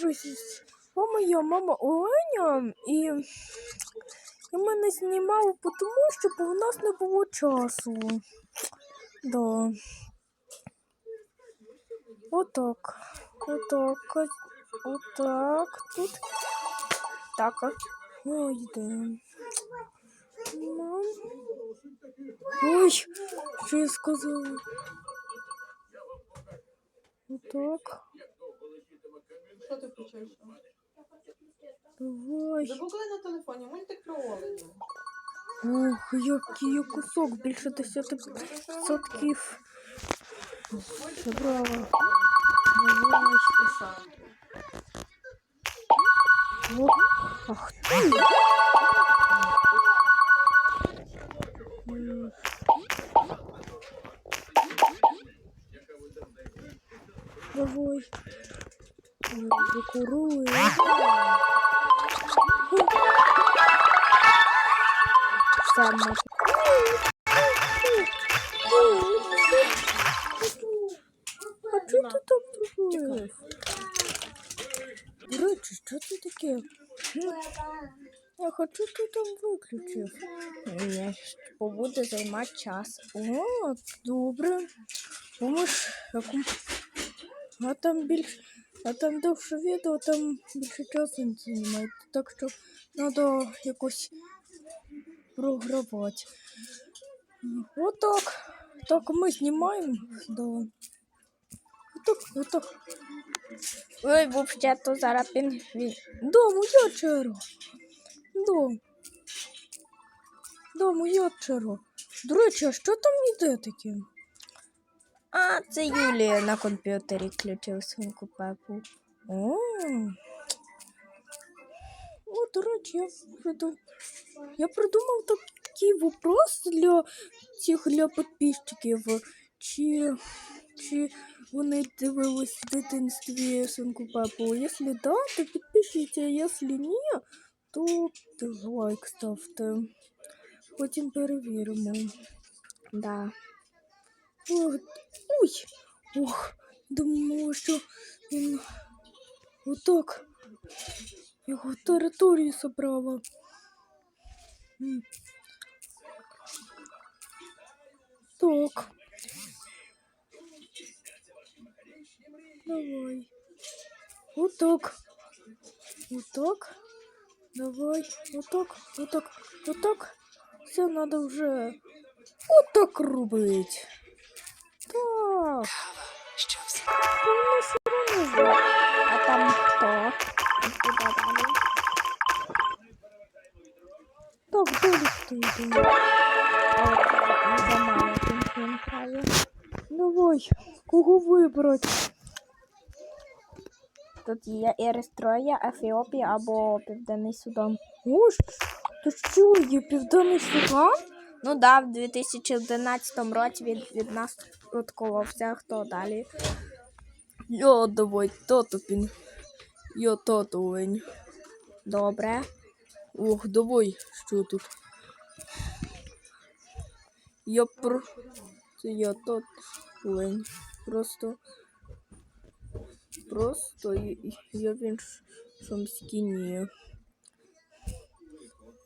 друзі, о моя мама Оленя і, і ми не тому що у нас не було часу. Да. Отак. Отак. Отак. Тут. Так. Ой, йдемо. Мам. Ой, що я сказала? Отак. Що ти включаєш? Давай. Загугли на телефоні мультик про оленя. Ох, який я кусок, більше 10 сотків. Забрала. Давай. І Санту. О, ах ти. Давай. А чого ти так зробив? До речі, що це таке? Я хочу ти там виключив. Ні, побуде займати час. О, добре. Яку... А там більше, а там довше відео, там більше часу не займає. Так що треба якось програвати. Отак. Так ми знімаємо. Да. Отак, отак. Ой, вообще то зараз пінгвін. Да, моя черга. Да. Да, моя черга. До речі, а що там іде таке? А, це Юлія на комп'ютері включив свинку Пепу. О. О, до речі, я придумав. Я придумав такий вопрос для цих для підписчиків. Чи, чи вони дивились в дитинстві свинку Пепу? Якщо да, то підпишіться, якщо ні, то лайк ставте. Потім перевіримо. Да. Ох, ой, ох, думаю, що він отак його територію забрала. Так. Давай. Отак. Отак. Давай. Отак. Отак. Отак. Все надо отак робить. Так. Та воно все. А там хто? Так, далі хто йде? А от за грає. Давай, кого вибрати? Тут є Ерестроя, Ефіопія або Південний Судан. Ось, то що є Південний Судан? Ну да, в 2011 році він від нас відколовся. Хто далі? Йо, давай, тото пін. Йо, тото лень. Добре. Ох, давай, що тут? Я про... Це я тот лень. Просто... Просто я, я в іншому скіні.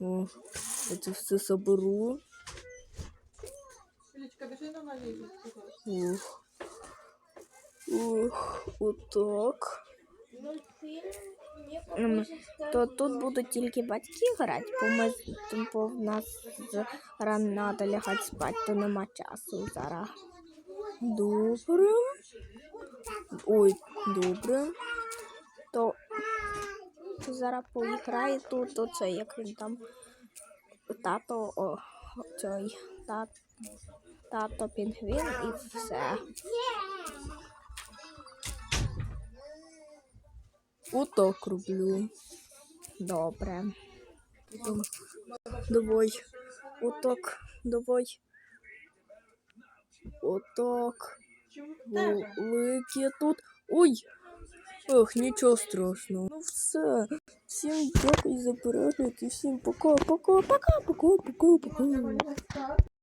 О, я це все соберу. Біжи на. Ух. Ух, отак. То тут будуть тільки батьки грати, бо ми бо в нас рано лягати спати, то нема часу зараз. Добре. Ой, добре. То, то зараз поіграє тут оце, як він там. Тато, о, цей тат, тато пінгвін і все. Отак роблю. Добре. Потім Давай. Отак. Давай. Отак. Велике тут. Ой! Ох, нічого страшного. Ну все. Всім дякую за перегляд і всім пока, пока, пока, пока, пока, пока.